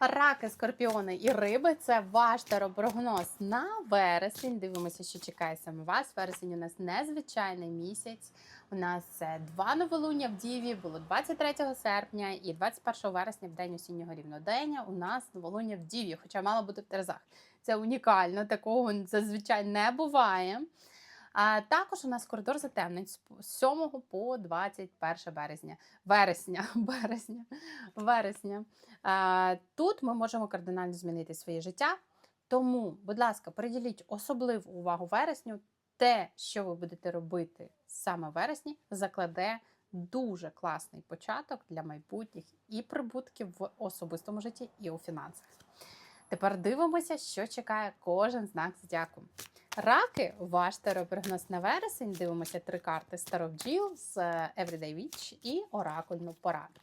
Раки, скорпіони і риби це ваш таро-прогноз на вересень. Дивимося, що чекає саме вас. Вересень у нас незвичайний місяць. У нас е, два новолуння в Діві було 23 серпня і 21 вересня, в день осіннього рівнодення. У нас новолуння в Діві, хоча мало бути в Терезах. Це унікально, такого зазвичай не буває. А також у нас коридор затемнень з 7 по 21 березня. Вересня, березня, вересня. Тут ми можемо кардинально змінити своє життя. Тому, будь ласка, приділіть особливу увагу вересню. Те, що ви будете робити саме в вересні, закладе дуже класний початок для майбутніх і прибутків в особистому житті, і у фінансах. Тепер дивимося, що чекає кожен знак зодіаку. Раки, ваш таро-прогноз на вересень. Дивимося три карти Старобджіл з е, Everyday Witch і Оракульну пораду.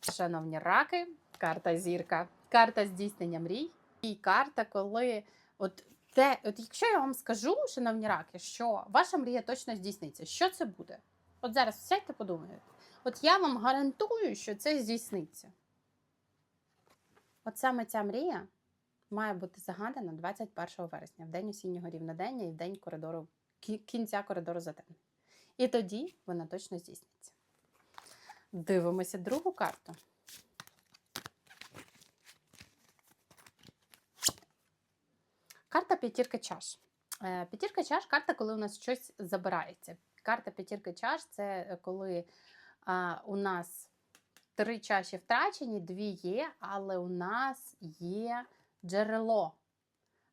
Шановні раки, карта зірка, карта здійснення мрій. І карта, коли от те, от якщо я вам скажу, шановні раки, що ваша мрія точно здійсниться, що це буде? От зараз сядьте, подумайте. От я вам гарантую, що це здійсниться. От саме ця мрія має бути загадана 21 вересня, в день осіннього рівнодення і в день коридору, кінця коридору затемнень. І тоді вона точно здійсниться. Дивимося другу карту. Карта п'ятірка чаш. Е, П'ятірка чаш карта, коли у нас щось забирається. Карта п'ятірка чаш це коли а, у нас три чаші втрачені, дві є, але у нас є джерело.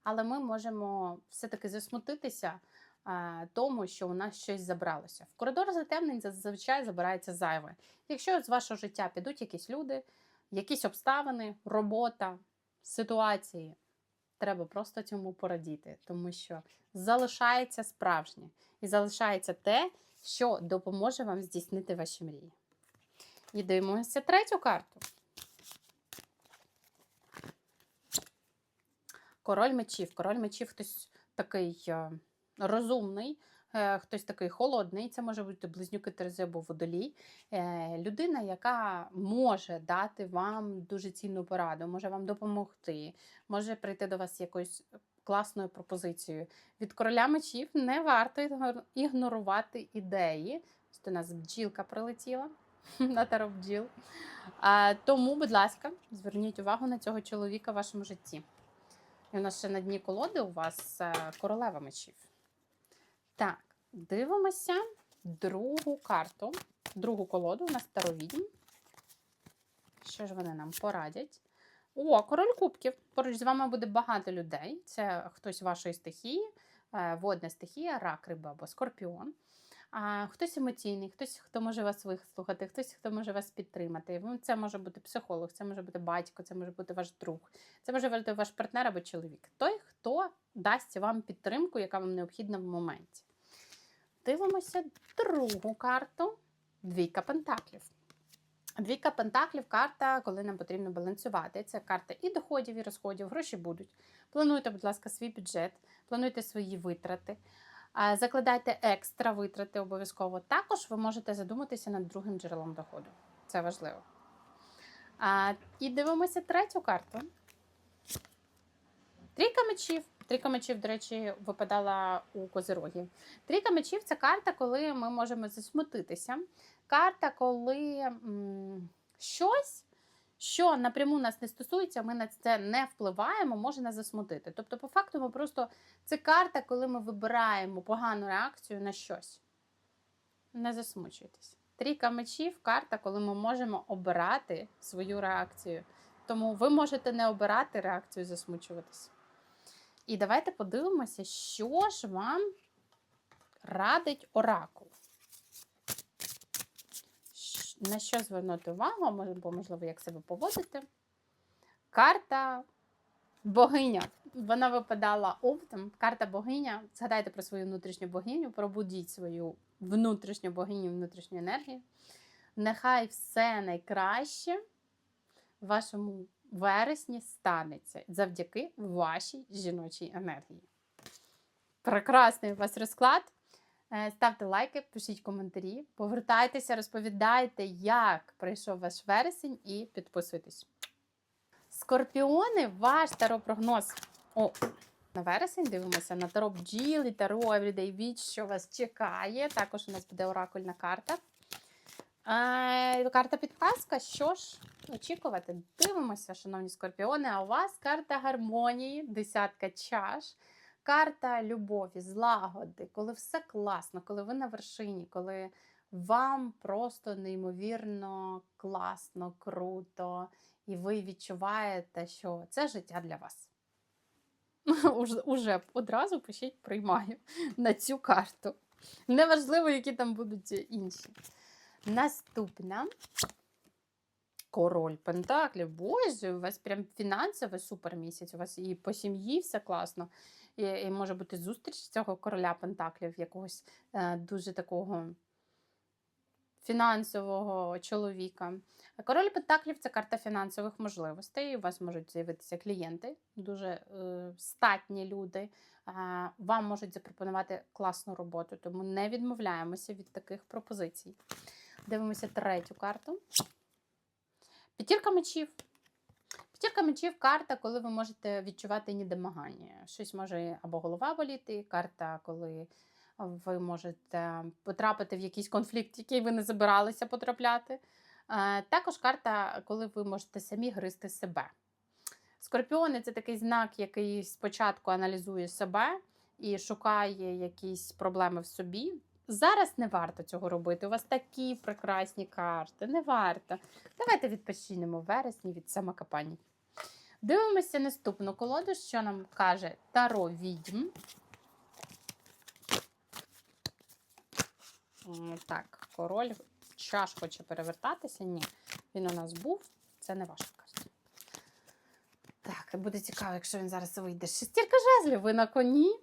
Але ми можемо все-таки засмутитися а, тому, що у нас щось забралося. В коридор затемнень зазвичай забирається зайве. Якщо з вашого життя підуть якісь люди, якісь обставини, робота, ситуації, треба просто цьому порадіти, тому що залишається справжнє і залишається те, що допоможе вам здійснити ваші мрії. І дивимося третю карту. Король мечів. Король мечів хтось такий е, розумний, е, хтось такий холодний. Це може бути близнюки Терези або водолій. Е, людина, яка може дати вам дуже цінну пораду, може вам допомогти, може прийти до вас якоюсь класною пропозицією. Від короля мечів не варто ігнорувати ідеї. Ось до нас бджілка прилетіла на таро бджіл. Тому, будь ласка, зверніть увагу на цього чоловіка в вашому житті. І у нас ще на дні колоди у вас е, королева мечів. Так, дивимося другу карту, другу колоду у нас таровідім. Що ж вони нам порадять? О, король кубків. Поруч з вами буде багато людей. Це хтось вашої стихії, е, водна стихія, рак, риба або скорпіон. А хтось емоційний, хтось, хто може вас вислухати, хтось, хто може вас підтримати. Це може бути психолог, це може бути батько, це може бути ваш друг, це може бути ваш партнер або чоловік. Той, хто дасть вам підтримку, яка вам необхідна в моменті. Дивимося другу карту двійка пентаклів. Двійка пентаклів карта, коли нам потрібно балансувати. Це карта і доходів, і розходів, гроші будуть. Плануйте, будь ласка, свій бюджет, плануйте свої витрати. Закладайте екстра витрати обов'язково. Також ви можете задуматися над другим джерелом доходу. Це важливо. І дивимося третю карту. Трійка мечів. Трійка мечів, до речі, випадала у козирогів. Трійка мечів це карта, коли ми можемо засмутитися. Карта, коли м, щось, що напряму нас не стосується, ми на це не впливаємо, може нас засмутити. Тобто, по факту, ми просто це карта, коли ми вибираємо погану реакцію на щось. Не засмучуйтесь. Трійка мечів карта, коли ми можемо обирати свою реакцію. Тому ви можете не обирати реакцію засмучуватись. І давайте подивимося, що ж вам радить оракул. На що звернути увагу, або, можливо, як себе поводити. Карта богиня. Вона випадала оптом. Карта богиня. Згадайте про свою внутрішню богиню, пробудіть свою внутрішню богиню, внутрішню енергію. Нехай все найкраще в вашому вересні станеться завдяки вашій жіночій енергії. Прекрасний у вас розклад. Е, Ставте лайки, пишіть коментарі, повертайтеся, розповідайте, як пройшов ваш вересень, і підписуйтесь. Скорпіони, ваш таропрогноз. О, на вересень дивимося на таро бджіл і таро Everyday Witch, що вас чекає. Також у нас буде оракульна карта. Е, карта підказка. Що ж очікувати? Дивимося, шановні скорпіони. А у вас карта гармонії, десятка чаш, карта любові, злагоди, коли все класно, коли ви на вершині, коли вам просто неймовірно класно, круто, і ви відчуваєте, що це життя для вас. Уже- одразу пишіть приймаю на цю карту. Неважливо, які там будуть інші. Наступна. Король Пентаклів. Боже, у вас прям фінансовий супер місяць. У вас і по сім'ї все класно. І, і може бути зустріч цього короля Пентаклів, якогось е, дуже такого фінансового чоловіка. Король Пентаклів це карта фінансових можливостей. У вас можуть з'явитися клієнти, дуже е, статні люди. Е, вам можуть запропонувати класну роботу, тому не відмовляємося від таких пропозицій. Дивимося третю карту. П'ятірка мечів. П'ятірка мечів карта, коли ви можете відчувати недомагання. Щось може або голова боліти, карта, коли ви можете потрапити в якийсь конфлікт, який ви не забиралися потрапляти. Е, Також карта, коли ви можете самі гризти себе. Скорпіони це такий знак, який спочатку аналізує себе і шукає якісь проблеми в собі. Зараз не варто цього робити. У вас такі прекрасні карти. Не варто. Давайте відпочинемо в вересні від самокопання. Дивимося наступну колоду, що нам каже Таро відьм. Так, король чаш хоче перевертатися. Ні, він у нас був. Це не ваша карта. Так, буде цікаво, якщо він зараз вийде. Шестірка жезлів, ви на коні.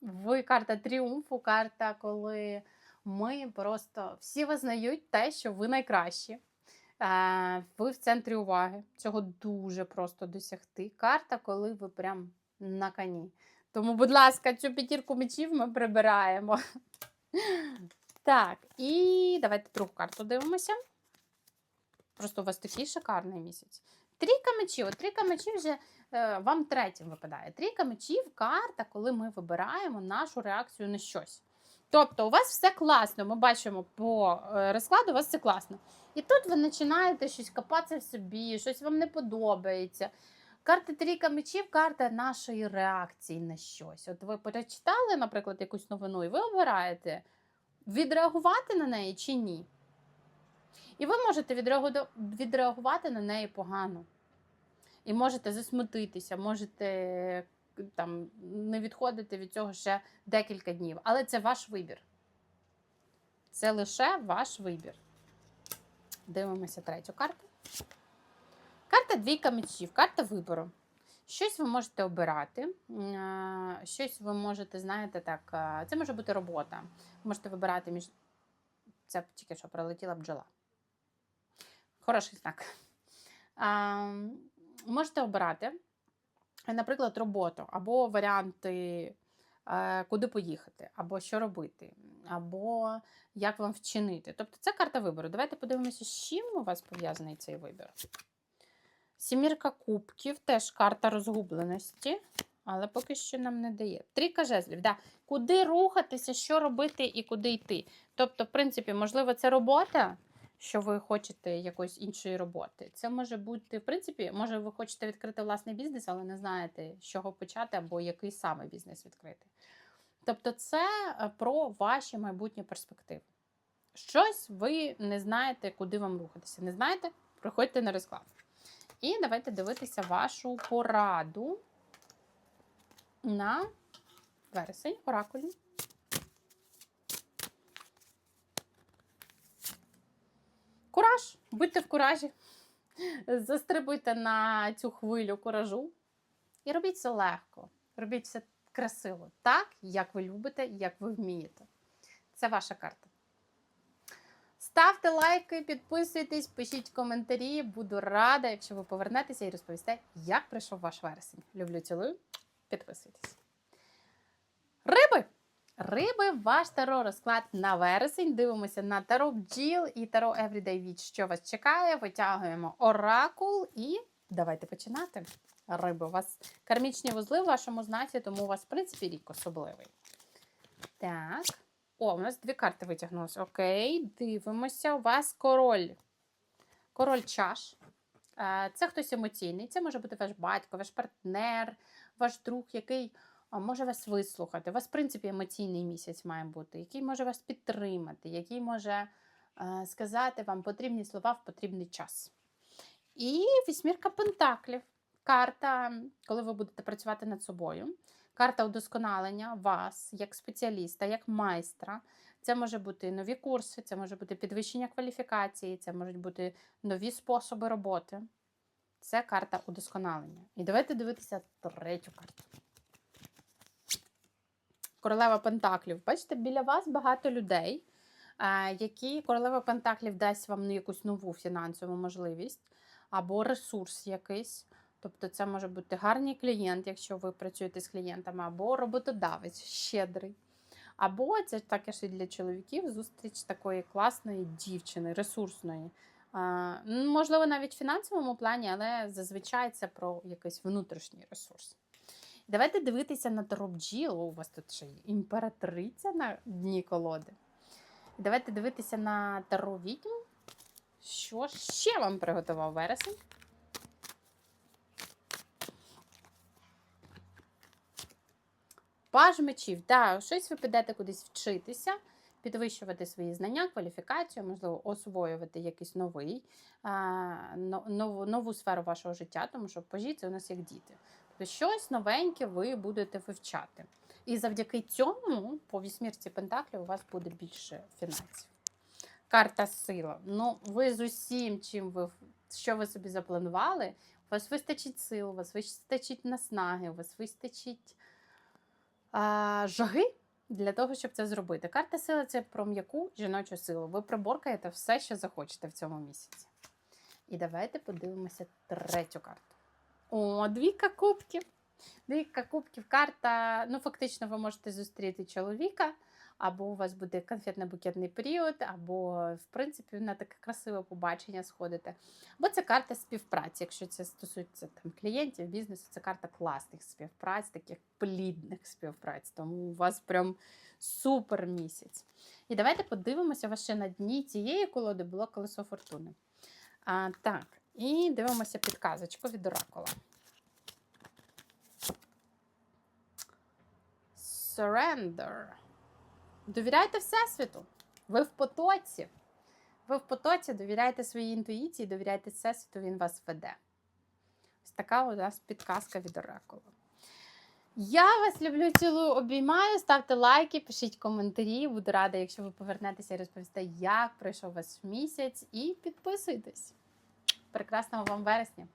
Ви карта тріумфу, карта, коли ми просто всі визнають те, що ви найкращі. Е, Ви в центрі уваги. Цього дуже просто досягти. Карта, коли ви прям на коні. Тому, будь ласка, цю п'ятірку мечів ми прибираємо. Так, і давайте другу карту дивимося. Просто у вас такий шикарний місяць. Трійка мечів. Трійка мечів вже е, вам третім випадає. Трійка мечів карта, коли ми вибираємо нашу реакцію на щось. Тобто, у вас все класно. Ми бачимо по е, розкладу, у вас все класно. І тут ви починаєте щось копатися в собі, щось вам не подобається. Карта трійка мечів карта нашої реакції на щось. От ви перечитали, наприклад, якусь новину, і ви обираєте, відреагувати на неї чи ні. І ви можете відреагувати на неї погано. І можете засмутитися, можете там, не відходити від цього ще декілька днів. Але це ваш вибір. Це лише ваш вибір. Дивимося третю карту. Карта двійка мечів, карта вибору. Щось ви можете обирати, щось ви можете, знаєте, так, це може бути робота. Ви можете вибирати між. Це тільки що пролетіла бджола. Хороший знак. А, можете обирати, наприклад, роботу або варіанти, е, куди поїхати, або що робити, або як вам вчинити. Тобто це карта вибору. Давайте подивимося, з чим у вас пов'язаний цей вибір. Сімірка кубків, теж карта розгубленості, але поки що нам не дає. Трійка жезлів. Да. Куди рухатися, що робити і куди йти. Тобто, в принципі, можливо, це робота, що ви хочете якоїсь іншої роботи. Це може бути, в принципі, може, ви хочете відкрити власний бізнес, але не знаєте, з чого почати або який саме бізнес відкрити. Тобто, це е, про ваші майбутні перспективи. Щось ви не знаєте, куди вам рухатися. Не знаєте? Приходьте на розклад. І давайте дивитися вашу пораду на вересень оракулі. Кураж! Будьте в куражі. Застрибуйте на цю хвилю куражу. І робіть все легко. Робіть все красиво, так, як ви любите, як ви вмієте. Це ваша карта. Ставте лайки, підписуйтесь, пишіть коментарі. Буду рада, якщо ви повернетеся і розповісте, як пройшов ваш вересень. Люблю, цілую. Підписуйтесь. Риби! Ваш таро розклад на вересень. Дивимося на таро бджіл і таро Everyday Witch, що вас чекає. Витягуємо оракул і Давайте починати. Риби, у вас кармічні вузли в вашому знаці, тому у вас, в принципі, рік особливий. Так. О, у нас дві карти витягнулися. Окей, дивимося. У вас король. Король чаш. Е, Це хтось емоційний. Це може бути ваш батько, ваш партнер, ваш друг, який може вас вислухати. У вас, в принципі, емоційний місяць має бути, який може вас підтримати, який може е, сказати вам потрібні слова в потрібний час. І вісьмірка пентаклів. Карта, коли ви будете працювати над собою. Карта удосконалення вас як спеціаліста, як майстра. Це може бути нові курси, це може бути підвищення кваліфікації, це можуть бути нові способи роботи. Це карта удосконалення. І давайте дивитися третю карту. Королева Пентаклів. Бачите, біля вас багато людей, е, які королева Пентаклів дасть вам якусь нову фінансову можливість або ресурс якийсь. Тобто, це може бути гарний клієнт, якщо ви працюєте з клієнтами, або роботодавець щедрий. Або це також і для чоловіків зустріч такої класної дівчини, ресурсної. Ну, можливо, навіть в фінансовому плані, але зазвичай це про якийсь внутрішній ресурс. Давайте дивитися на Таро бджіл. У вас тут ще імператриця на дні колоди. Давайте дивитися на Таро відьм. Що ще вам приготував вересень? Паж мечів, так, щось ви підете кудись вчитися, підвищувати свої знання, кваліфікацію, можливо, освоювати якийсь новий, а, нову, нову сферу вашого життя, тому що пажі це у нас як діти. Тобто щось новеньке ви будете вивчати. І завдяки цьому, по вісьмірці Пентаклів, у вас буде більше фінансів. Карта сила. Ну, ви з усім, чим ви, що ви собі запланували, у вас вистачить сил, у вас вистачить наснаги, у вас вистачить а, жаги для того, щоб це зробити. Карта сили це про м'яку жіночу силу. Ви приборкаєте все, що захочете в цьому місяці. І давайте подивимося третю карту. О, двійка кубків. Двійка кубків. Карта, ну, фактично, ви можете зустріти чоловіка, або у вас буде конфетно-букетний період, або, в принципі, на таке красиве побачення сходите. Бо це карта співпраці. Якщо це стосується там, клієнтів, бізнесу, це карта класних співпраць, таких плідних співпраць. Тому у вас прям супер місяць. І давайте подивимося, у ще на дні цієї колоди було колесо фортуни. А, так, і дивимося підказочку від оракула. Surrender. Довіряйте Всесвіту. Ви в потоці. Ви в потоці, довіряйте своїй інтуїції, довіряйте Всесвіту, він вас веде. Ось така у нас підказка від оракула. Я вас люблю, цілую, обіймаю. Ставте лайки, пишіть коментарі. Буду рада, якщо ви повернетеся і розповісте, як пройшов ваш місяць. І підписуйтесь. Прекрасного вам вересня!